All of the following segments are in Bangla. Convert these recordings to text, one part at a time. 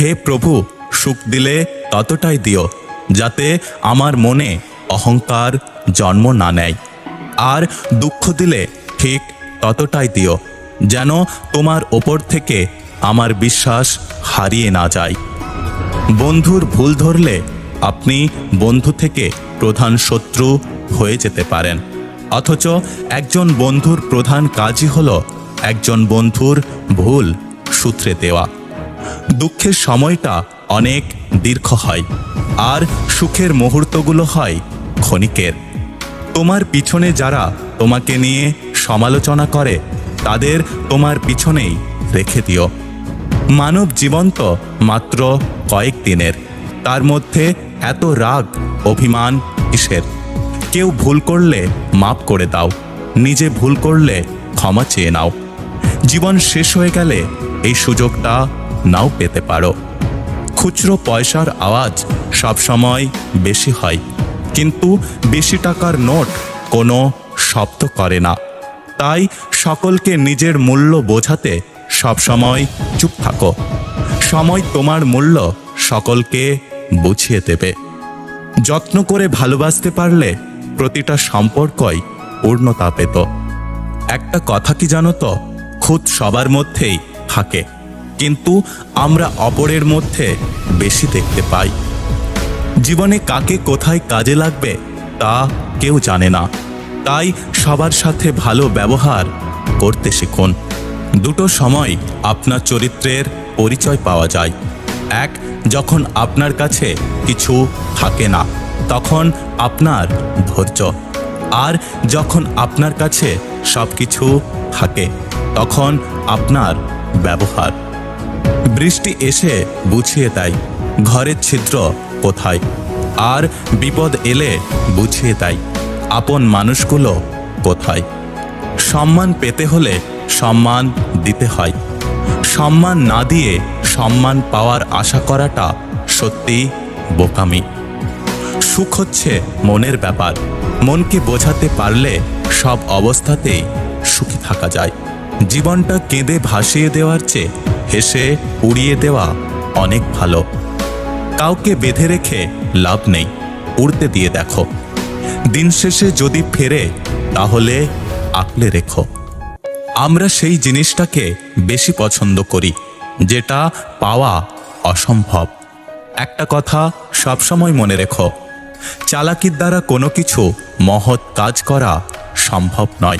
হে প্রভু, সুখ দিলে ততটাই দিও, যাতে আমার মনে অহংকার জন্ম না নেয়। আর দুঃখ দিলে ঠিক ততটাই দিও, যেন তোমার ওপর থেকে আমার বিশ্বাস হারিয়ে না যায়। বন্ধুর ভুল ধরলে আপনি বন্ধু থেকে প্রধান শত্রু হয়ে যেতে পারেন। অথচ একজন বন্ধুর প্রধান কাজই হল একজন বন্ধুর ভুল সূত্রে দেওয়া। দুঃখের সময়টা অনেক দীর্ঘ হয়, আর সুখের মুহূর্তগুলো হয় ক্ষণিকের। তোমার পিছনে যারা তোমাকে নিয়ে সমালোচনা করে, তাদের তোমার পিছনেই রেখে দিও। মানব জীবন তো মাত্র কয়েক দিনের, তার মধ্যে এত রাগ, অভিমান কিসের? কেউ ভুল করলে মাপ করে দাও, নিজে ভুল করলে ক্ষমা চেয়ে নাও। জীবন শেষ হয়ে গেলে এই সুযোগটা নাও পেতে পারো। খুচরো পয়সার আওয়াজ সবসময় বেশি হয়। কিন্তু বেশি টাকার নোট কোনো শব্দ করে না। তাই সকলকে নিজের মূল্য বোঝাতে সবসময় চুপ থাকো। সময় তোমার মূল্য সকলকে বুঝিয়ে দেবে। যত্ন করে ভালোবাসতে পারলে প্রতিটা সম্পর্কই পূর্ণতা পেত। একটা কথা কি জানো তো? খুদ সবার মধ্যেই থাকে। কিন্তু আমরা অপরের মধ্যে বেশি দেখতে পাই। জীবনে কাকে কোথায় কাজে লাগবে তা কেউ জানে না। তাই সবার সাথে ভালো ব্যবহার করতে শিখুন। দুটো সময় আপনার চরিত্রের পরিচয় পাওয়া যায়। এক, যখন আপনার কাছে কিছু থাকে না, তখন আপনার ধৈর্য। আর, যখন আপনার কাছে সব কিছু থাকে, তখন আপনার ব্যবহার। বৃষ্টি এসে বুঝিয়ে দেয়, ঘরের ছিদ্র কোথায়? আর বিপদ এলে বুঝিয়ে দেয়, আপন মানুষগুলো কোথায়? সম্মান পেতে হলে সম্মান দিতে হয়। সম্মান না দিয়ে সম্মান পাওয়ার আশা করাটা সত্যি বোকামি। সুখ হচ্ছে মনের ব্যাপার, মনকে বোঝাতে পারলে সব অবস্থাতেই সুখী থাকা যায়। জীবনটা কেঁদে ভাসিয়ে দেওয়ার চেয়ে হেসে উড়িয়ে দেওয়া অনেক ভালো। কাউকে বেঁধে রেখে লাভ নেই, উড়তে দিয়ে দেখো। দিন শেষে যদি ফেরে, তাহলে আঁকলে রেখো। আমরা সেই জিনিসটাকে বেশি পছন্দ করি, যেটা পাওয়া অসম্ভব। একটা কথা সবসময় মনে রেখো, চালাকির দ্বারা কোনো কিছু মহৎ কাজ করা সম্ভব নয়।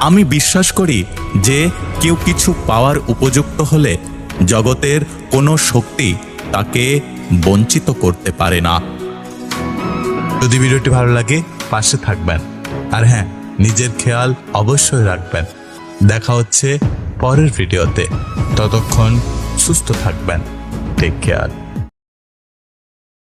আমি বিশ্বাস করি যে কেউ কিছু পাওয়ার উপযুক্ত হলে জগতের কোনো শক্তি তাকে বঞ্চিত করতে পারে না। যদি ভিডিওটি ভালো লাগে, পাশে থাকবেন। আর হ্যাঁ নিজের খেয়াল অবশ্যই রাখবেন। দেখা হচ্ছে পরের ভিডিওতে। ততক্ষণ সুস্থ থাকবেন। Take care